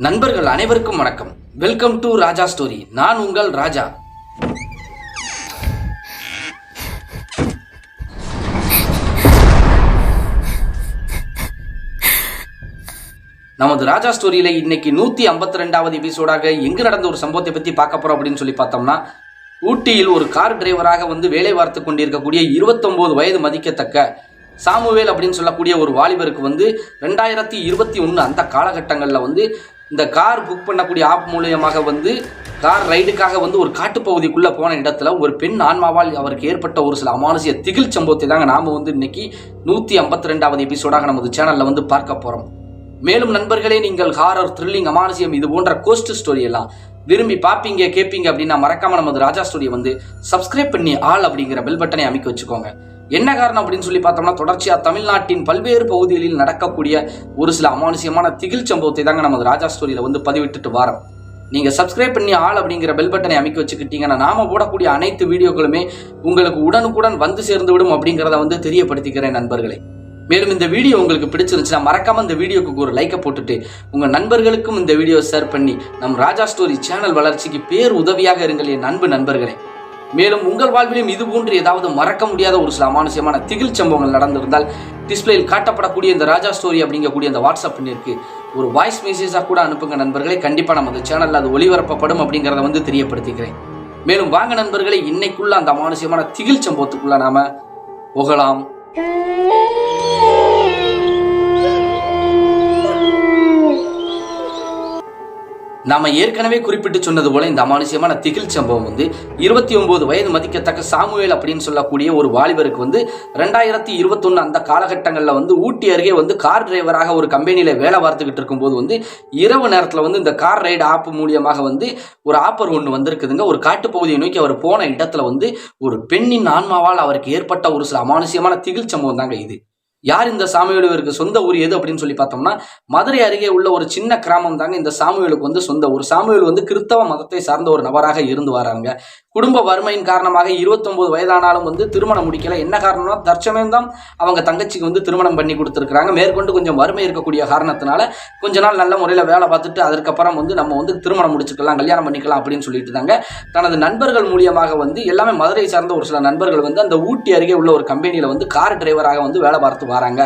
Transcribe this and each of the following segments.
நண்பர்கள் அனைவருக்கும் வணக்கம். வெல்கம் டு ராஜா ஸ்டோரி நான் உங்கள் ராஜா. நமது ராஜா ஸ்டோரியில இன்னைக்கு நூத்தி ஐம்பத்தி ரெண்டாவது எபிசோடாக எங்கு நடந்த ஒரு சம்பவத்தை பத்தி பார்க்க போறோம் அப்படின்னு சொல்லி பார்த்தோம்னா ஊட்டியில் ஒரு கார் டிரைவராக வந்து வேலை பார்த்து கொண்டிருக்கக்கூடிய 29 வயது மதிக்கத்தக்க சாமுவேல் அப்படின்னு சொல்லக்கூடிய ஒரு வாலிபருக்கு வந்து ரெண்டாயிரத்தி இருபத்தி ஒன்று அந்த காலகட்டங்களில் வந்து இந்த கார் புக் பண்ணக்கூடிய ஆப் மூலியமாக வந்து கார் ரைடுக்காக வந்து ஒரு காட்டுப்பகுதிக்குள்ளே போன இடத்துல ஒரு பெண் ஆன்மாவால் அவருக்கு ஏற்பட்ட ஒரு சில அமானுஷிய திகில் சம்பவத்தை தாங்க நாம் வந்து இன்னைக்கு நூற்றி ஐம்பத்தி ரெண்டாவது எபிசோடாக நமது சேனலில் வந்து பார்க்க போகிறோம் மேலும் நண்பர்களே நீங்கள் ஹாரர் த்ரில்லிங் அமானுஷியம் இது போன்ற கோஸ்ட் ஸ்டோரி எல்லாம் விரும்பி பார்ப்பீங்க கேட்பீங்க அப்படின்னா மறக்காமல் நமது ராஜா ஸ்டோரியை வந்து சப்ஸ்கிரைப் பண்ணி ஆள் அப்படிங்கிற பெல் பட்டனை அமைக்க வச்சுக்கோங்க. என்ன காரணம் அப்படின்னு சொல்லி பார்த்தோம்னா தொடர்ச்சியாக தமிழ்நாட்டின் பல்வேறு பகுதிகளில் நடக்கக்கூடிய ஒரு சில அமானுஷ்யமான திகில் சம்பவத்தை தாங்க நமது ராஜா ஸ்டோரியில் வந்து பதிவிட்டுட்டு வாரோம். நீங்கள் சப்ஸ்கிரைப் பண்ணி ஆள் அப்படிங்கிற பெல் பட்டனை அமைக்க வச்சுக்கிட்டீங்கன்னா நாம போடக்கூடிய அனைத்து வீடியோக்களுமே உங்களுக்கு உடனுக்குடன் வந்து சேர்ந்து விடும் அப்படிங்கிறத வந்து தெரியப்படுத்திக்கிறேன் நண்பர்களே. மேலும் இந்த வீடியோ உங்களுக்கு பிடிச்சிருந்துச்சுன்னா மறக்காம இந்த வீடியோக்கு ஒரு லைக்கை போட்டுட்டு உங்கள் நண்பர்களுக்கும் இந்த வீடியோ ஷேர் பண்ணி நம் ராஜா ஸ்டோரி சேனல் வளர்ச்சிக்கு பேர் உதவியாக இருங்கள் என் அன்பு நண்பர்களே. மேலும் உங்கள் வாழ்விலும் இது போன்று ஏதாவது மறக்க முடியாத ஒரு சில அமானுஷியமான திகில் சம்பவங்கள் நடந்திருந்தால் டிஸ்பிளேயில் காட்டப்படக்கூடிய இந்த ராஜா ஸ்டோரி அப்படிங்கக்கூடிய அந்த வாட்ஸ்அப் பண்ணிருக்கு ஒரு வாய்ஸ் மெசேஜாக கூட அனுப்புங்க நண்பர்களே. கண்டிப்பாக நமது சேனலில் அது ஒளிபரப்பப்படும் அப்படிங்கிறத வந்து தெரியப்படுத்திக்கிறேன். மேலும் வாங்க நண்பர்களே இன்னைக்குள்ள அந்த அமானுஷியமான திகில் சம்பவத்துக்குள்ள நாம போகலாம். நாம ஏற்கனவே குறிப்பிட்டு சொன்னது போல இந்த அமானுஷ்யமான திகில் சம்பவம் வந்து இருபத்தி ஒன்பது வயது மதிக்கத்தக்க சாமுவேல் அப்படின்னு சொல்லக்கூடிய ஒரு வாலிபருக்கு வந்து ரெண்டாயிரத்தி இருபத்தொன்னு அந்த காலகட்டங்களில் வந்து ஊட்டி அருகே வந்து கார் டிரைவராக ஒரு கம்பெனியில் வேலை பார்த்துக்கிட்டு இருக்கும்போது வந்து இரவு நேரத்தில் வந்து இந்த கார் ரைடு ஆப் மூலியமாக வந்து ஒரு ஆப்பர் ஒன்று வந்திருக்குதுங்க. ஒரு காட்டுப்பகுதியை நோக்கி அவர் போன இடத்துல வந்து ஒரு பெண்ணின் ஆன்மாவால் அவருக்கு ஏற்பட்ட ஒரு சில அமானுஷ்யமான திகில் சம்பவம் தாங்க இது. யார் இந்த சாமுவேலுக்கு சொந்த ஊர் எது அப்படின்னு சொல்லி பார்த்தோம்னா மதுரை அருகே உள்ள ஒரு சின்ன கிராமம் தாங்க இந்த சாமியலுக்கு வந்து சொந்த ஊர். சாமியல் வந்து கிறிஸ்தவ மதத்தை சார்ந்த ஒரு நபராக இருந்து வராங்க குடும்ப வறுமையின் காரணமாக 29 வயதானாலும் வந்து திருமணம் முடிக்கல. என்ன காரணம்னா தற்சமயம் தான் அவங்க தங்கச்சிக்கு வந்து திருமணம் பண்ணி கொடுத்துருக்காங்க மேற்கொண்டு கொஞ்சம் வறுமை இருக்கக்கூடிய காரணத்தினால கொஞ்ச நாள் நல்ல முறையில் வேலை பார்த்துட்டு அதுக்கப்புறம் வந்து நம்ம வந்து திருமணம் முடிச்சுக்கலாம் கல்யாணம் பண்ணிக்கலாம் அப்படின்னு சொல்லிட்டு இருந்தாங்க தனது நண்பர்கள் மூலியமாக வந்து எல்லாமே மதுரை சார்ந்த ஒரு சில நண்பர்கள் வந்து அந்த ஊட்டி அருகே உள்ள ஒரு கம்பெனியில் வந்து கார் டிரைவராக வந்து வேலை பார்த்து வராங்க.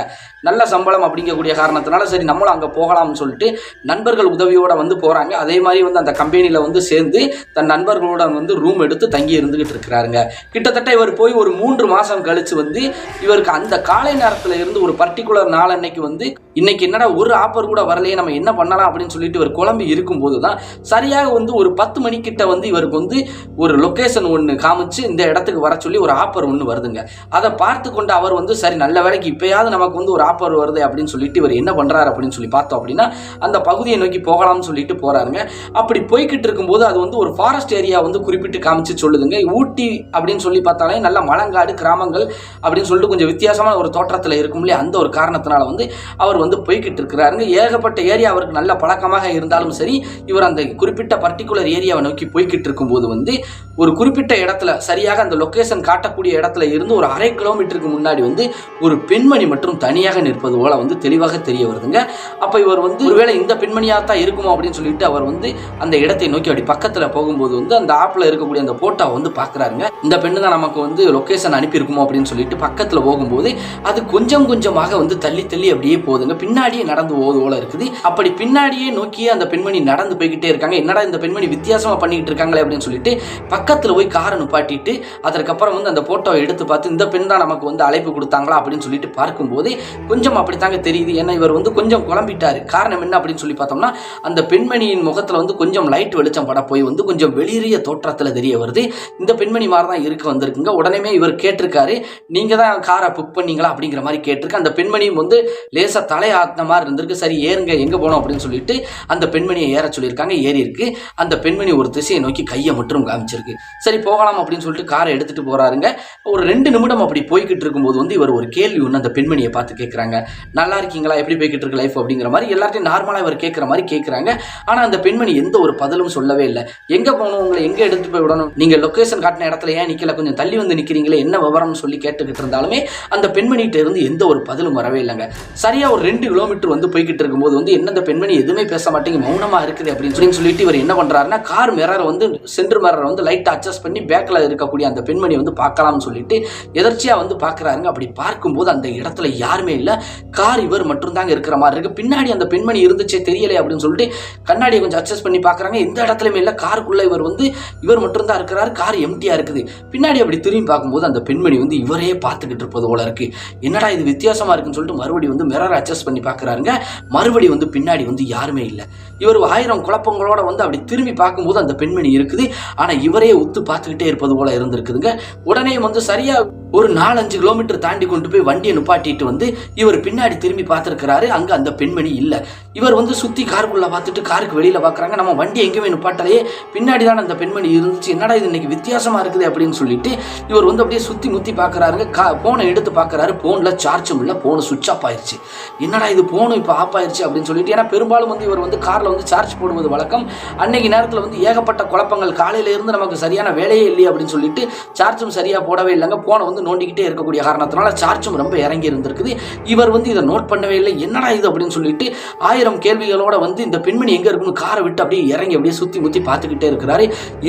நல்ல சம்பளம் அப்படிங்கக்கூடிய காரணத்தினால சரி நம்மளும் அங்கே போகலாம்னு சொல்லிட்டு நண்பர்கள் உதவியோடு வந்து போகிறாங்க அதே மாதிரி வந்து அந்த கம்பெனியில் வந்து சேர்ந்து தன் நண்பர்களோட வந்து ரூம் எடுத்து தங்கி இருந்துகிட்டு இருக்கிறாருங்க. கிட்டத்தட்ட இவர் போய் ஒரு மூன்று மாதம் கழித்து வந்து இவருக்கு அந்த காலை நேரத்தில் இருந்து ஒரு பர்டிகுலர் நாள் அன்னைக்கு வந்து இன்னைக்கு என்னடா ஒரு ஆப்பர் கூட வரலையே நம்ம என்ன பண்ணலாம் அப்படின்னு சொல்லிட்டு இவர் குழம்பு இருக்கும்போது தான் சரியாக வந்து ஒரு பத்து மணிக்கிட்ட வந்து இவருக்கு வந்து ஒரு லொக்கேஷன் ஒன்று காமிச்சு இந்த இடத்துக்கு வர சொல்லி ஒரு ஆப்பர் ஒன்று வருதுங்க. அதை பார்த்து கொண்டு அவர் வந்து சரி நல்ல வேலைக்கு எப்படியாவது நமக்கு வந்து ஒரு ஆப்பர் வருது அப்படின்னு சொல்லிட்டு இவர் என்ன பண்ணுறாரு அப்படின்னு சொல்லி பார்த்தோம் அப்படின்னா அந்த பகுதியை நோக்கி போகலாம்னு சொல்லிட்டு போகிறாருங்க அப்படி போய்கிட்டு இருக்கும்போது அது வந்து ஒரு ஃபாரஸ்ட் ஏரியா வந்து குறிப்பிட்டு காமிச்சு சொல்லுதுங்க. ஊட்டி அப்படின்னு சொல்லி பார்த்தாலே நல்ல மலங்காடு கிராமங்கள் அப்படின்னு சொல்லிட்டு கொஞ்சம் வித்தியாசமான ஒரு தோற்றத்தில் இருக்கும் இல்லையா அந்த ஒரு காரணத்தினால வந்து அவர் வந்து போய்கிட்டு இருக்கிறாருங்க. ஏகப்பட்ட ஏரியா அவருக்கு நல்ல பழக்கமாக இருந்தாலும் சரி இவர் அந்த குறிப்பிட்ட பர்டிகுலர் ஏரியாவை நோக்கி போய்கிட்டு இருக்கும்போது வந்து ஒரு குறிப்பிட்ட இடத்துல சரியாக அந்த லொக்கேஷன் காட்டக்கூடிய இடத்துல இருந்து ஒரு அரை கிலோமீட்டருக்கு முன்னாடி வந்து ஒரு பெண்மணி மற்றும் தனியாக நிற்பது போல வந்து தெளிவாக தெரிய வருதுங்க. அப்போ இவர் வந்து ஒருவேளை இந்த பெண்மணியாக தான் இருக்குமோ அப்படின்னு சொல்லிட்டு அவர் வந்து அந்த இடத்தை நோக்கி அப்படி பக்கத்தில் போகும்போது வந்து அந்த ஆப்பில் இருக்கக்கூடிய அந்த போட்டோவை வந்து பார்க்குறாருங்க இந்த பெண்ணு தான் நமக்கு வந்து லொக்கேஷன் அனுப்பியிருக்குமோ அப்படின்னு சொல்லிட்டு பக்கத்தில் போகும்போது அது கொஞ்சம் கொஞ்சமாக வந்து தள்ளி தள்ளி அப்படியே போகுதுங்க. பின்னாடியே நடந்து போகுது போல இருக்குது. அப்படி பின்னாடியே நோக்கியே அந்த பெண்மணி நடந்து போய்கிட்டே இருக்காங்க. என்னடா இந்த பெண்மணி வித்தியாசமாக பண்ணிக்கிட்டு இருக்காங்களே அப்படின்னு சொல்லிட்டு பக்கத்தில் போய் காரை நிப்பாட்டிட்டு அதற்கப்புறம் வந்து அந்த போட்டோவை எடுத்து பார்த்து இந்த பெண் தான் நமக்கு வந்து அழைப்பு கொடுத்தாங்களா அப்படின்னு சொல்லிட்டு பார்க்கும்போது கொஞ்சம் அப்படித்தாங்க தெரியுது. ஏன்னா இவர் வந்து கொஞ்சம் குழம்பிட்டாரு. காரணம் என்ன அப்படின்னு சொல்லி பார்த்தோம்னா அந்த பெண்மணியின் முகத்தில் வந்து கொஞ்சம் லைட் வெளிச்சம் பட போய் வந்து கொஞ்சம் வெளிரிய தோற்றத்தில் தெரிய வருது. இந்த பெண்மணி மாதிரி தான் இருக்க வந்திருக்குங்க. உடனே இவர் கேட்டிருக்காரு நீங்கள் தான் காரை புக் பண்ணீங்களா? அப்படிங்கிற மாதிரி கேட்டிருக்கு அந்த பெண்மணியும் வந்து லேசாக தலை ஆத்தின மாதிரி இருந்திருக்கு. சரி ஏறுங்க எங்கே போனோம் அப்படின்னு சொல்லிட்டு அந்த பெண்மணியை ஏற சொல்லியிருக்காங்க. ஏறி இருக்கு. அந்த பெண்மணி ஒரு திசையை நோக்கி கையை மட்டும் காமிச்சிருக்கு. சரி போகலாம் அப்படின்னு சொல்லிட்டு காரை எடுத்துகிட்டு போகிறாருங்க ஒரு ரெண்டு நிமிடம் அப்படி போய்கிட்டு இருக்கும்போது வந்து இவர் ஒரு கேள்வி ஒன்று அந்த பெண்மணியை பார்த்து கேட்குறாங்க நல்லா இருக்கீங்களா? எப்படி போய்கிட்டு இருக்கு லைஃப் அப்படிங்கிற மாதிரி எல்லார்ட்டையும் நார்மலாக இவர் கேட்குற மாதிரி கேட்குறாங்க ஆனால் அந்த பெண்மணி எந்த ஒரு பதிலும் சொல்லவே இல்லை. எங்கே போகணும்? உங்களை எங்கே எடுத்து போய் விடணும்? நீங்கள் லொக்கேஷன் காட்டின இடத்துல ஏன் நிற்கல கொஞ்சம் தள்ளி வந்து நிற்கிறீங்களே என்ன விவரம்னு சொல்லி கேட்டுக்கிட்டு இருந்தாலுமே அந்த பெண்மணிகிட்ட இருந்து எந்த ஒரு பதிலும் வரவே இல்லைங்க. சரியாக ஒரு ரெண்டு கிலோமீட்டர் வந்து போய்கிட்டு இருக்கும்போது வந்து என்ன அந்த பெண்மணி எதுவுமே பேச மாட்டேங்க மௌனமாக இருக்குது அப்படின்னு சொல்லி சொல்லிட்டு இவர் என்ன பண்ணுறாருன்னா கார் மிரரை வந்து சென்டர் மிரரை வந்து லைட்டாக அட்ஜஸ்ட் பண்ணி பேக்கில் இருக்கக்கூடிய அந்த பெண்மணி வந்து பார்க்கலாம்னு சொல்லிட்டு எதர்ச்சியாக வந்து பார்க்குறாருங்க. அப்படி பார்க்கும்போது அந்த இடத்துல யாருமே இல்லை. கார் இவர் மட்டும்தாங்க இருக்கிற மாதிரி இருக்கு. பின்னாடி அந்த பெண்மணி இருந்துச்சே தெரியலை அப்படின்னு சொல்லிட்டு கண்ணாடியை கொஞ்சம் அட்ஜஸ்ட் பண்ணி பார்க்குறாங்க. எந்த இடத்துலையுமே இல்லை. காருக்குள்ளே இவர் வந்து இவர் மட்டும்தான் இருக்கிறாரு. கார் எம்டியாக இருக்குது. பின்னாடி அப்படி திரும்பி பார்க்கும்போது அந்த பெண்மணி வந்து இவரே பார்த்துக்கிட்டு இருப்பது போல இருக்கு. என்னடா இது வித்தியாசமாக இருக்குன்னு சொல்லிட்டு மறுபடியும் வந்து மிரர் அட்ஜஸ்ட் பண்ணி பார்க்குறாருங்க. மறுபடியும் வந்து பின்னாடி வந்து யாருமே இல்லை. இவர் ஆயிரம் குழப்பங்களோட வந்து அப்படி திரும்பி பார்க்கும்போது அந்த பெண்மணி இருக்குது. ஆனால் இவரே உத்து பார்த்துக்கிட்டே இருப்பது போல இருந்திருக்குதுங்க. உடனே வந்து சரியாக ஒரு நாலஞ்சு கிலோமீட்டர் தாண்டி கொண்டு போய் வண்டியை நிப்பாட்டிட்டு வந்து இவர் பின்னாடி திரும்பி பார்த்துருக்கிறாரு. அங்கே அந்த பெண்மணி இல்லை. இவர் வந்து சுற்றி காருக்குள்ள பார்த்துட்டு காருக்கு வெளியில் பார்க்குறாங்க. நம்ம வண்டி எங்கேயுமே நிப்பாட்டலையே பின்னாடி தான் அந்த பெண்மணி இருந்துச்சு. என்னடா இது இன்னைக்கு வித்தியாசமாக இருக்குது அப்படின்னு சொல்லிட்டு இவர் வந்து அப்படியே சுற்றி முற்றி பார்க்குறாருங்க கா ஃபோனை எடுத்து பார்க்குறாரு. ஃபோனில் சார்ஜும் இல்லை. ஃபோனு சுவிட்ச் ஆஃப் ஆயிருச்சு. என்னடா இது ஃபோனு இப்போ ஆஃப் ஆயிருச்சு அப்படின்னு சொல்லிட்டு ஏன்னா பெரும்பாலும் வந்து இவர் வந்து காரில் வந்து சார்ஜ் போடுவது வழக்கம். அன்னைக்கு நேரத்தில் வந்து ஏகப்பட்ட குழப்பங்கள். காலையில இருந்து நமக்கு சரியான வேலையே இல்லையே அப்படின்னு சொல்லிட்டு சார்ஜும் சரியாக போடவே இல்லைங்க. ஃபோனை வந்து நோண்டிக்கிட்டே இருக்கக்கூடிய காரணத்தினால சார்ஜும் ரொம்ப இறங்கி இருந்திருக்குது. இவர் வந்து இதை நோட் பண்ணவே இல்லை. என்னடா இது அப்படின்னு சொல்லிட்டு ஆயிரம் கேள்விகளோட வந்து இந்த பெண்மணி எங்கே இருக்குன்னு காரை விட்டு அப்படியே இறங்கி அப்படியே சுற்றி முற்றி பார்த்துக்கிட்டே இருக்கிறாரு.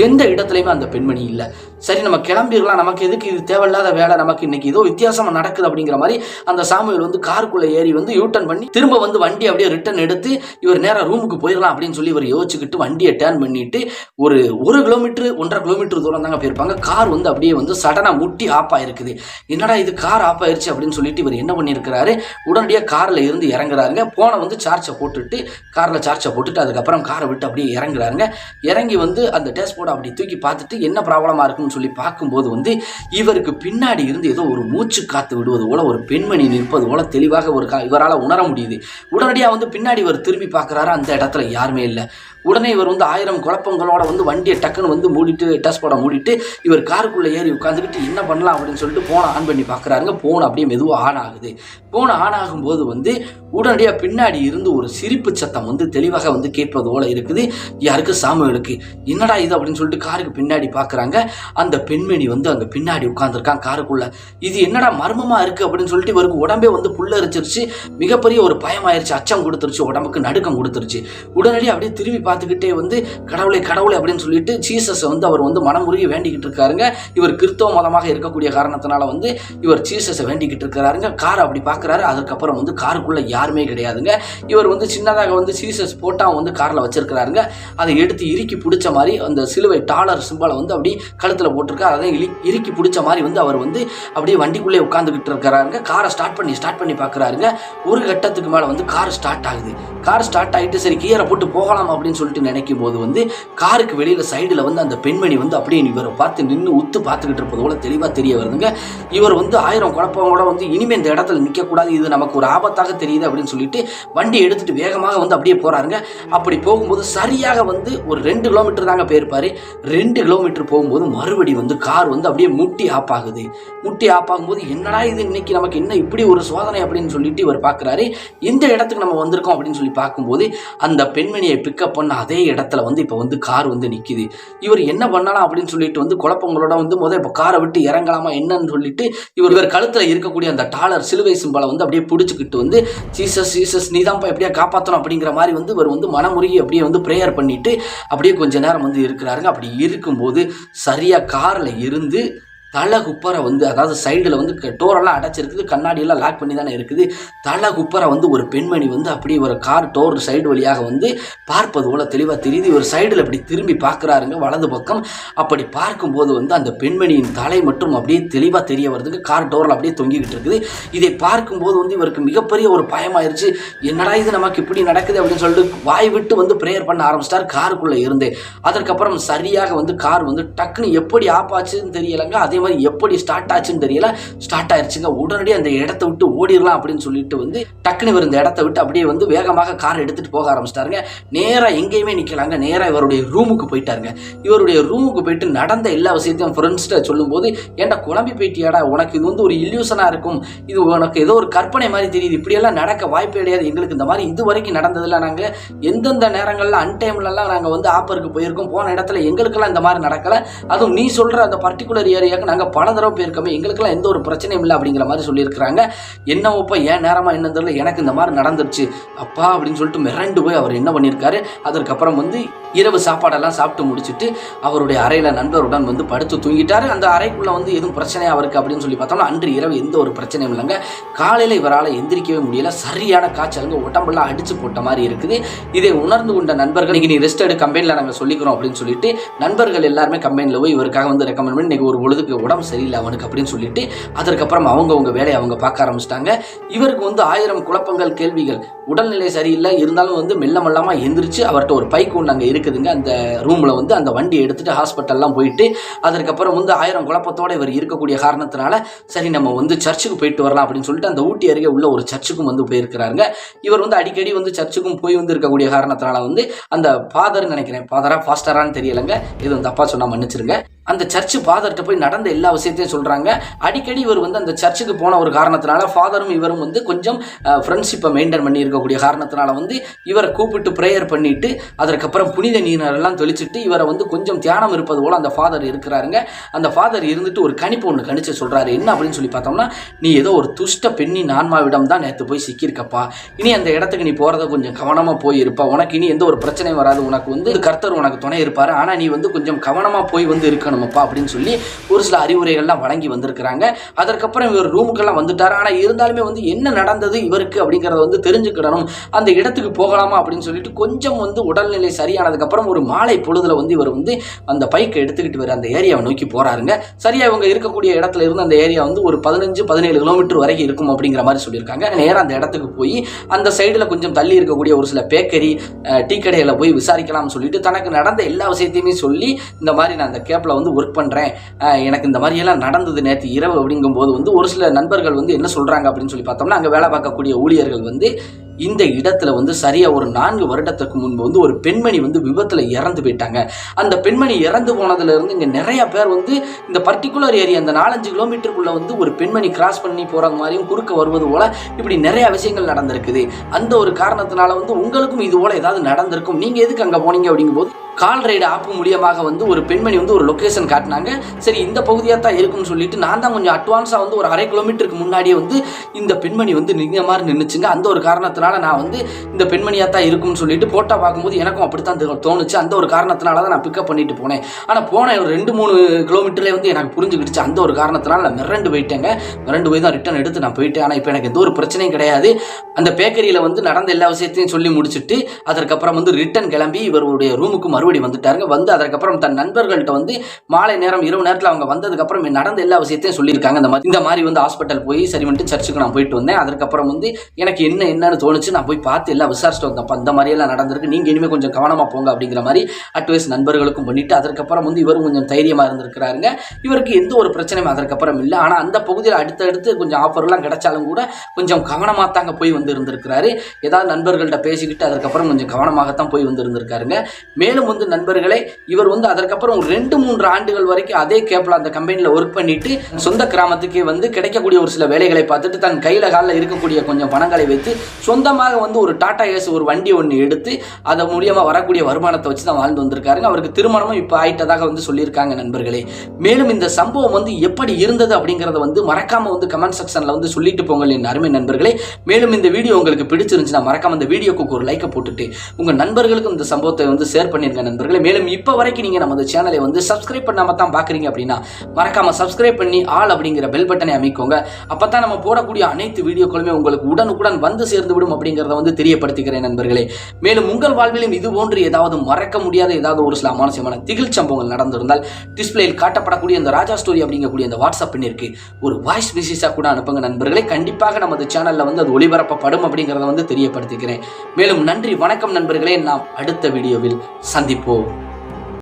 எந்த இடத்துலையுமே அந்த பெண்மணி இல்லை. சரி நம்ம கிளம்பிடலாம். நமக்கு எதுக்கு இது தேவையில்லாத வேலை? நமக்கு இன்னைக்கு ஏதோ வித்தியாசமாக நடக்குது அப்படிங்கிற மாதிரி அந்த சாமியில் வந்து காருக்குள்ளே ஏறி வந்து யூட்டர்ன் பண்ணி திரும்ப வந்து வண்டி அப்படியே ரிட்டர்ன் எடுத்து இவர் நேராக ரூமுக்கு போயிடலாம் அப்படின்னு சொல்லி இவர் யோசிச்சுக்கிட்டு வண்டியை டேர்ன் பண்ணிட்டு ஒரு ஒரு கிலோமீட்டர் ஒன்றரை கிலோமீட்டர் தூரம் தாங்க போயிருப்பாங்க. கார் வந்து அப்படியே வந்து சடனாக முட்டி ஆஃப் ஆயிருக்குது. என்னடா இது கார் ஆஃப் ஆயிருச்சு அப்படின்னு சொல்லிட்டு இவர் என்ன பண்ணியிருக்கிறாரு? உடனடியாக காரில் இருந்து இறங்குறாருங்க. போனை வந்து சார்ஜை போட்டுட்டு காரில் சார்ஜை போட்டுட்டு அதுக்கப்புறம் காரை விட்டு அப்படியே இறங்குறாருங்க. இறங்கி வந்து அந்த டேஷ்போர்டை அப்படி தூக்கி பார்த்துட்டு என்ன ப்ராப்ளமாக இருக்குன்னு சொல்லி பார்க்கும்போது வந்து இவருக்கு பின்னாடி இருந்து ஏதோ ஒரு மூச்சு காத்து விடுவது போல ஒரு பெண்மணி நிற்பது போல தெளிவாக ஒரு இவரால் உணர முடியுது. உடனடியாக வந்து பின்னாடி இவர் திரும்பி பார்க்குறாரு. அந்த இடத்துல யாருமே இல்லை. உடனே இவர் வந்து ஆயிரம் குழப்பங்களோட வந்து வண்டியை டக்குன்னு வந்து மூடிட்டு டஸ் போட மூடிட்டு இவர் காருக்குள்ளே ஏறி உட்காந்துக்கிட்டு என்ன பண்ணலாம்? அப்படின்னு சொல்லிட்டு ஃபோனை ஆன் பண்ணி பார்க்குறாருங்க. ஃபோன் அப்படியே மெதுவாக ஆன் ஆகுது. ஃபோன் ஆன் ஆகும்போது வந்து உடனடியாக பின்னாடி இருந்து ஒரு சிரிப்பு சத்தம் வந்து தெளிவாக வந்து கேட்பது போல இருக்குது. யாருக்கு? சாமுவேலுக்கு. என்னடா இது? அப்படின்னு சொல்லிட்டு காருக்கு பின்னாடி பார்க்குறாங்க. அந்த பெண்மணி வந்து அங்கே பின்னாடி உட்காந்துருக்கான் காருக்குள்ளே. இது என்னடா மர்மமாக இருக்குது அப்படின்னு சொல்லிட்டு இவருக்கு உடம்பே வந்து புல்லரிச்சிருச்சு. மிகப்பெரிய ஒரு பயமாயிருச்சு. அச்சம் கொடுத்துருச்சு. உடம்புக்கு நடுக்கம் கொடுத்துருச்சு. உடனடியாக அப்படியே திரும்பி பார்த்துக்கிட்டே வந்து கடவுளை கடவுளை அப்படின்னு சொல்லிட்டு ஜீசஸை வந்து அவர் வந்து மனமுருகி வேண்டிக்கிட்டு இருக்காருங்க. இவர் கிறிஸ்தவ மதமாக இருக்கக்கூடிய காரணத்தினால வந்து இவர் ஜீசஸை வேண்டிக்கிட்டு இருக்கிறாருங்க. காரை அப்படி பார்க்குறாரு. அதுக்கப்புறம் வந்து காருக்குள்ளே யாருமே கிடையாதுங்க. இவர் வந்து சின்னதாக வந்து சீசஸ் போட்டால் வந்து காரில் வச்சிருக்கிறாருங்க. அதை எடுத்து இறுக்கி பிடிச்ச மாதிரி அந்த சிலுவை டாலர் சிம்பலை வந்து அப்படி கழுத்தில் போட்டிருக்காரு. அதை இலி இறுக்கி பிடிச்ச மாதிரி வந்து அவர் வந்து அப்படியே வண்டிக்குள்ளே உட்காந்துக்கிட்டு இருக்கிறாருங்க. காரை ஸ்டார்ட் பண்ணி ஸ்டார்ட் பண்ணி பார்க்குறாருங்க. ஒரு கட்டத்துக்கு மேலே வந்து கார் ஸ்டார்ட் ஆகுது. கார் ஸ்டார்ட் ஆகிட்டு சரி கீரை போட்டு போகலாம் அப்படின்னு சொல்லிட்டு நினைக்கும் போது வந்து காருக்கு வெளியில் சைடில் வந்து அந்த பெண்மணி வந்து அப்படியே இவரை பார்த்து நின்று உத்து பார்த்துக்கிட்டு இருப்பது போல தெளிவாக தெரிய வருதுங்க. இவர் வந்து ஆயிரம் குழப்பங்களோட வந்து இனிமே இந்த இடத்துல நிற்கக்கூடாது இது நமக்கு ஒரு ஆபத்தாக தெரியுது அப்படின்னு சொல்லிட்டு வண்டி எடுத்துட்டு வேகமாக வந்து அப்படியே போகிறாருங்க அப்படி போகும்போது சரியாக வந்து ஒரு ரெண்டு கிலோமீட்டர் தாங்க போயிருப்பார். ரெண்டு கிலோமீட்டர் போகும்போது மறுபடி வந்து கார் வந்து அப்படியே முட்டி ஆப் ஆகுது. முட்டி ஆப் ஆகும்போது என்னடா இது இன்னைக்கு நமக்கு என்ன இப்படி ஒரு சோதனை அப்படின்னு சொல்லிட்டு இவர் பார்க்குறாரு. இந்த இடத்துக்கு நம்ம வந்திருக்கோம் அப்படின்னு சொல்லி பார்க்கும்போது அந்த பெண்மணியை பிக்கப் பண்ண அதே இடத்துல வந்து இப்போ வந்து கார் வந்து நிற்கிது இவர் என்ன பண்ணலாம் அப்படின்னு சொல்லிட்டு வந்து குழப்பங்களோட வந்து முதல் இப்போ காரை விட்டு இறங்கலாமா என்னன்னு சொல்லிட்டு இவர் இவர் கழுத்தில் இருக்கக்கூடிய அந்த டாலர் சிலுவை சிம்பலை வந்து அப்படியே பிடிச்சிக்கிட்டு வந்து ஜீசஸ் சீசஸ் நீ தான்ப்பா எப்படியா காப்பாற்றணும் அப்படிங்கிற மாதிரி வந்து இவர் வந்து மனமுருகி அப்படியே வந்து ப்ரேயர் பண்ணிட்டு அப்படியே கொஞ்ச நேரம் வந்து இருக்கிறாருங்க. அப்படி இருக்கும்போது சரியாக காரில் இருந்து தலை குப்பரை வந்து அதாவது சைடில் வந்து டோரெல்லாம் அடைச்சிருக்குது கண்ணாடியெல்லாம் லாக் பண்ணி தானே இருக்குது. தலை குப்பரை வந்து ஒரு பெண்மணி வந்து அப்படியே ஒரு கார் டோர் சைடு வழியாக வந்து பார்ப்பது போல தெளிவாக தெரியுது. ஒரு சைடில் அப்படி திரும்பி பார்க்குறாருங்க வலது பக்கம். அப்படி பார்க்கும்போது வந்து அந்த பெண்மணியின் தலை மட்டும் அப்படியே தெளிவாக தெரிய வருதுங்க. கார் டோரில் அப்படியே தொங்கிக்கிட்டு இருக்குது. இதை பார்க்கும்போது வந்து இவருக்கு மிகப்பெரிய ஒரு பயமாயிருச்சு. என்னடா இது நமக்கு இப்படி நடக்குது அப்படின்னு சொல்லிட்டு வாய் விட்டு வந்து ப்ரேயர் பண்ண ஆரம்பிச்சிட்டார். காருக்குள்ளே இருந்து. அதற்கப்புறம் சரியாக வந்து கார் வந்து டக்குன்னு எப்படி ஆப்பாச்சுன்னு தெரியலங்க. அதே மாதிரி எப்படி ஸ்டார்ட் ஆச்சுன்னு தெரியல. ஸ்டார்ட் ஆயிருச்சுங்க. உடனடியாக அந்த இடத்த விட்டு ஓடிடலாம் அப்படின்னு சொல்லிட்டு வந்து டக்குனு இவர் இந்த இடத்த விட்டு அப்படியே வந்து வேகமாக கார் எடுத்துட்டு போக ஆரம்பிச்சிட்டாருங்க. நேராக எங்கேயுமே நிற்கலாங்க நேராக இவருடைய ரூமுக்கு போயிட்டாருங்க. இவருடைய ரூமுக்கு போயிட்டு நடந்த எல்லா விஷயத்தையும் ஃப்ரெண்ட்ஸ்கிட்ட சொல்லும்போது ஏன்டா குழம்பி போயிட்டியாடா? உனக்கு இது வந்து ஒரு இல்யூஷனாக இருக்கும். இது உனக்கு ஏதோ ஒரு கற்பனை மாதிரி தெரியுது. இப்படியெல்லாம் நடக்க வாய்ப்பு கிடையாது. எங்களுக்கு இந்த மாதிரி இது வரைக்கும் நடந்ததில்ல நாங்கள் எந்தெந்த நேரங்களில் அன்டைம்லலாம் நாங்கள் வந்து ஆப்பருக்கு போயிருக்கோம். போன இடத்துல எங்களுக்கெல்லாம் இந்த மாதிரி நடக்கலை. அதுவும் நீ சொல்கிற அந்த பர்டிகுலர் ஏரியாவுக்கு நாங்கள் பல தடவை போயிருக்கோமே எங்களுக்கெல்லாம் எந்த ஒரு பிரச்சனையும் இல்லை அப்படிங்கிற மாதிரி சொல்லியிருக்கிறாங்க. என்னவோப்பா ஏன் நேரமாக என்ன தெரியல எனக்கு இந்த மாதிரி நடந்துருச்சு. அப்பா அப்படின்னு சொல்லிட்டு மிரண்டு போய் அவர் என்ன பண்ணியிருக்காரு அதற்கப்புறம் வந்து இரவு சாப்பாடெல்லாம் சாப்பிட்டு முடிச்சுட்டு அவருடைய அறையில் நண்பருடன் வந்து படுத்து தூங்கிட்டாரு. அந்த அறைக்குள்ளே வந்து எதுவும் பிரச்சனையாக அவருக்கு அப்படின்னு சொல்லி பார்த்தோம்னா அன்று இரவு எந்த ஒரு பிரச்சனையும் இல்லைங்க. காலையில் இவரால் எந்திரிக்கவே முடியல சரியான காய்ச்சலுங்க உடம்பெல்லாம் அடித்து போட்ட மாதிரி இருக்குது. இதை உணர்ந்து கொண்ட நண்பர்கள் இன்றைக்கி நீ ரெஸ்ட் எடு கம்பெனியில் நாங்கள் சொல்லிக்கிறோம் அப்படின்னு சொல்லிட்டு நண்பர்கள் எல்லாருமே கம்பெனியில் போய் இவருக்காக வந்து ரெக்கமெண்ட் பண்ணி இன்றைக்கி ஒரு பொழுதுக்கு உடம்பு சரியில்லை அவனுக்கு அப்படின்னு சொல்லிட்டு அதற்கப்புறம் அவங்க வேலையை அவங்க பார்க்க ஆரம்பிச்சிட்டாங்க. இவருக்கு வந்து ஆயிரம் குழப்பங்கள் கேள்விகள். உடல்நிலை சரியில்லை. இருந்தாலும் வந்து மெல்ல மெல்லமா எந்திரிச்சு அவர்கிட்ட ஒரு பைக் ஒன்று அங்கே இருக்குதுங்க. அந்த ரூமில் வந்து அந்த வண்டி எடுத்துகிட்டு ஹாஸ்பிட்டல்லாம் போயிட்டு அதற்கப்புறம் வந்து ஆயிரம் குழப்பத்தோடு இவர் இருக்கக்கூடிய காரணத்தினால சரி நம்ம வந்து சர்ச்சுக்கு போயிட்டு வரலாம் அப்படின்னு சொல்லிட்டு அந்த ஊட்டி அருகே உள்ள ஒரு சர்ச்சுக்கும் வந்து போயிருக்கிறாருங்க. இவர் வந்து அடிக்கடி வந்து சர்ச்சுக்கும் போய் வந்து இருக்கக்கூடிய காரணத்தினால வந்து அந்த ஃபாதர்னு நினைக்கிறேன். ஃபாதரா ஃபாஸ்டரான்னு தெரியலைங்க. இது வந்து தப்பா சொன்னால் மன்னிச்சிருங்க. அந்த சர்ச்சு ஃபாதர்கிட்ட போய் நடந்த எல்லா விஷயத்தையும் சொல்கிறாங்க அடிக்கடி இவர் வந்து அந்த சர்ச்சுக்கு போன ஒரு காரணத்தினால ஃபாதரும் இவரும் வந்து கொஞ்சம் ஃப்ரெண்ட்ஷிப்பை மெயின்டைன் பண்ணி இருக்கக்கூடிய காரணத்தினால வந்து இவரை கூப்பிட்டு ப்ரேயர் பண்ணிட்டு அதற்கப்புறம் புனித நீரெல்லாம் தெளிச்சிட்டு இவரை வந்து கொஞ்சம் தியானம் இருப்பது போல அந்த ஃபாதர் இருக்கிறாருங்க. அந்த ஃபாதர் இருந்துட்டு ஒரு கணிப்பு ஒன்று கணிச்சு சொல்றாரு. என்ன அப்படின்னு சொல்லி பார்த்தோம்னா நீ ஏதோ ஒரு துஷ்ட பெண்ணின் ஆன்மாவிடம் தான் நேற்று போய் சிக்கியிருக்கப்பா. இனி அந்த இடத்துக்கு நீ போறத கொஞ்சம் கவனமாக போய் இருப்பா. உனக்கு இனி எந்த ஒரு பிரச்சனையும் வராது. உனக்கு வந்து கர்த்தர் உனக்கு துணை இருப்பார். ஆனா நீ வந்து கொஞ்சம் கவனமாக போய் வந்து இருக்கணுமப்பா. அப்படின்னு சொல்லி ஒரு சில அறிவுரைகள்லாம் வழங்கி வந்திருக்கிறாங்க. அதற்கப்புறம் இவர் ரூமுக்கெல்லாம் வந்துட்டார். ஆனால் இருந்தாலுமே வந்து என்ன நடந்தது இவருக்கு அப்படிங்கிறத வந்து தெரிஞ்சுக்கிடணும் அந்த இடத்துக்கு போகலாமா அப்படின்னு சொல்லிட்டு கொஞ்சம் வந்து உடல்நிலை சரியானதுக்கப்புறம் ஒரு மாலை பொழுதுல வந்து இவர் வந்து அந்த பைக்கை எடுத்துக்கிட்டு வர அந்த ஏரியாவை நோக்கி போறாருங்க. சரியா இவங்க இருக்கக்கூடிய இடத்துல இருந்து அந்த ஏரியா வந்து ஒரு பதினஞ்சு பதினேழு கிலோமீட்டர் வரைக்கும் இருக்கும் அப்படிங்கிற மாதிரி சொல்லியிருக்காங்க. நேராக அந்த இடத்துக்கு போய் அந்த சைடில் கொஞ்சம் தள்ளி இருக்கக்கூடிய ஒரு சில பேக்கரி டீ கடையில் போய் விசாரிக்கலாம்னு சொல்லிட்டு தனக்கு நடந்த எல்லா விஷயத்தையுமே சொல்லி இந்த மாதிரி நான் அந்த கேப்பில் வந்து ஒர்க் பண்ணுறேன் எனக்கு இந்த மாதிரியெல்லாம் நடந்தது நேற்று இரவு அப்படிங்கும்போது வந்து ஒரு சில நண்பர்கள் வந்து என்ன சொல்கிறாங்க அப்படின்னு சொல்லி பார்த்தோம்னா அங்கே வேலை பார்க்கக்கூடிய ஊழியர்கள் வந்து இந்த இடத்துல வந்து சரியாக ஒரு நான்கு வருடத்துக்கு முன்பு வந்து ஒரு பெண்மணி வந்து விபத்தில் இறந்து போயிட்டாங்க. அந்த பெண்மணி இறந்து போனதுலேருந்து இங்கே நிறையா நிறைய பேர் வந்து இந்த பர்டிகுலர் ஏரியா அந்த நாலஞ்சு கிலோமீட்டருக்குள்ள வந்து ஒரு பெண்மணி கிராஸ் பண்ணி போகிற மாதிரியும் குறுக்க வருவது போல் இப்படி நிறைய விஷயங்கள் நடந்திருக்குது. அந்த ஒரு காரணத்தினால வந்து உங்களுக்கும் இது போல் ஏதாவது நடந்திருக்கும். நீங்கள் எதுக்கு அங்கே போனீங்க அப்படிங்கும்போது கால் ரைடு ஆப் மூலியமாக வந்து ஒரு பெண்மணி வந்து ஒரு லொக்கேஷன் காட்டினாங்க. சரி இந்த பகுதியாக தான் இருக்கும்னு சொல்லிட்டு நான் தான் கொஞ்சம் அட்வான்ஸாக வந்து ஒரு அரை கிலோமீட்டருக்கு முன்னாடியே வந்து இந்த பெண்மணி வந்து நிற்க மாதிரி நின்றுச்சுங்க அந்த ஒரு காரணத்தினால நான் வந்து இந்த பெண்மணியாக தான் இருக்கும்னு சொல்லிட்டு போட்டோ பார்க்கும்போது எனக்கும் அப்படி தான் தோணுச்சு. அந்த ஒரு காரணத்தினால தான் நான் பிக்கப் பண்ணிட்டு போனேன். ஆனால் போன ஒரு ரெண்டு மூணு கிலோமீட்டர்லேயே வந்து எனக்கு புரிஞ்சுக்கிடுச்சு அந்த ஒரு காரணத்தினால நான் மிரண்டு போயிட்டேங்க. மிரண்டு போய் தான் ரிட்டர்ன் எடுத்து நான் போயிட்டேன். ஆனால் இப்போ எனக்கு எந்த ஒரு பிரச்சனையும் கிடையாது. அந்த பேக்கரியில் வந்து நடந்த எல்லா விஷயத்தையும் சொல்லி முடிச்சுட்டு அதற்கப்புறம் வந்து ரிட்டர்ன் கிளம்பி இவருடைய ரூமுக்கு மறுபடியும் மறுபடி வந்துட்டாருங்க. வந்து அதற்கப்புறம் தன் நண்பர்கள்ட்ட வந்து மாலை நேரம் இரவு நேரத்தில் அவங்க வந்ததுக்கப்புறம் நடந்த எல்லா விஷயத்தையும் சொல்லியிருக்காங்க. இந்த மாதிரி இந்த மாதிரி வந்து ஹாஸ்பிட்டல் போய் சரி வந்துட்டு சர்ச்சுக்கு நான் போயிட்டு வந்தேன். அதுக்கப்புறம் வந்து எனக்கு என்ன என்னன்னு தோணுச்சு நான் போய் பார்த்து எல்லாம் விசாரிச்சுட்டு வந்தப்ப இந்த மாதிரியெல்லாம் நடந்திருக்கு. நீங்கள் இனிமேல் கொஞ்சம் கவனமாக போங்க அப்படிங்கிற மாதிரி அட்வைஸ் நண்பர்களுக்கும் பண்ணிட்டு அதற்கப்புறம் வந்து இவரும் கொஞ்சம் தைரியமாக இருந்திருக்கிறாருங்க. இவருக்கு எந்த ஒரு பிரச்சனையும் அதற்கப்புறம் இல்லை. ஆனால் அந்த பகுதியில் அடுத்தடுத்து கொஞ்சம் ஆஃபர்லாம் கிடைச்சாலும் கூட கொஞ்சம் கவனமாக தாங்க போய் வந்து இருந்திருக்கிறாரு ஏதாவது நண்பர்கள்ட்ட பேசிக்கிட்டு அதுக்கப்புறம் கொஞ்சம் கவனமாகத்தான் போய் வந்து இருந்திருக்காருங்க மேலும் வந்து நண்பர்களே இவர் வந்து அதற்கப்புறம் ரெண்டு மூன்று ஆண்டுகள் வரைக்கும் அதே கேப்ல அந்த கம்பெனியில் ஒர்க் பண்ணிட்டு சொந்த கிராமத்துக்கே வந்து கிடைக்கக்கூடிய ஒரு சில வேலைகளை பார்த்துட்டு தன் கையில் காலில் இருக்கக்கூடிய கொஞ்சம் பணங்களை வைத்து சொந்தமாக வந்து ஒரு டாடா ஏஸ் ஒரு வண்டி ஒன்று எடுத்து அதை மூலியமா வரக்கூடிய வருமானத்தை வச்சு தான் வாழ்ந்து வந்திருக்காருங்க. அவருக்கு திருமணமும் இப்போ ஆயிட்டதாக வந்து சொல்லியிருக்காங்க நண்பர்களே. மேலும் இந்த சம்பவம் வந்து எப்படி இருந்தது அப்படிங்கிறத வந்து மறக்காம வந்து கமெண்ட் செக்ஷன்ல வந்து சொல்லிட்டு போங்கள் என் அருமை நண்பர்களே. மேலும் இந்த வீடியோ உங்களுக்கு பிடிச்சிருந்துச்சுன்னா மறக்காம இந்த வீடியோக்கு ஒரு லைக்கை போட்டுட்டு உங்கள் நண்பர்களுக்கும் இந்த சம்பவத்தை வந்து ஷேர் பண்ணிருங்க. நண்பர்களே. மேலும் இப்போ வரைக்கும் நீங்கள் நமது சேனலை வந்து சப்ஸ்கிரைப் பண்ணாமல் தான் பார்க்குறீங்க அப்படின்னா மறக்காமல் சப்ஸ்கிரைப் பண்ணி ஆல் அப்படிங்கிற பெல் பட்டனை அமைக்கோங்க. அப்போ தான் நம்ம போடக்கூடிய அனைத்து வீடியோக்களுமே உங்களுக்கு உடனுக்குடன் வந்து சேர்ந்து விடும் அப்படிங்கிறத வந்து தெரியப்படுத்திக்கிறேன் நண்பர்களே. மேலும் உங்கள் வாழ்விலும் இது போன்று ஏதாவது மறக்க முடியாத ஏதாவது ஒரு சில அமானுஷமான திகில் சம்பவங்கள் நடந்திருந்தால் டிஸ்பிளேயில் காட்டப்படக்கூடிய அந்த ராஜா ஸ்டோரி அப்படிங்கக்கூடிய அந்த வாட்ஸ்அப் எண்ணிற்கு ஒரு வாய்ஸ் மெசேஜாக கூட அனுப்புங்க நண்பர்களே. கண்டிப்பாக நமது சேனலில் வந்து அது ஒளிபரப்பப்படும் அப்படிங்கிறத வந்து தெரியப்படுத்திக்கிறேன். மேலும் நன்றி வணக்கம் நண்பர்களே. நாம் அடுத்த வீடியோவில் சந்தி சந்திப்போம்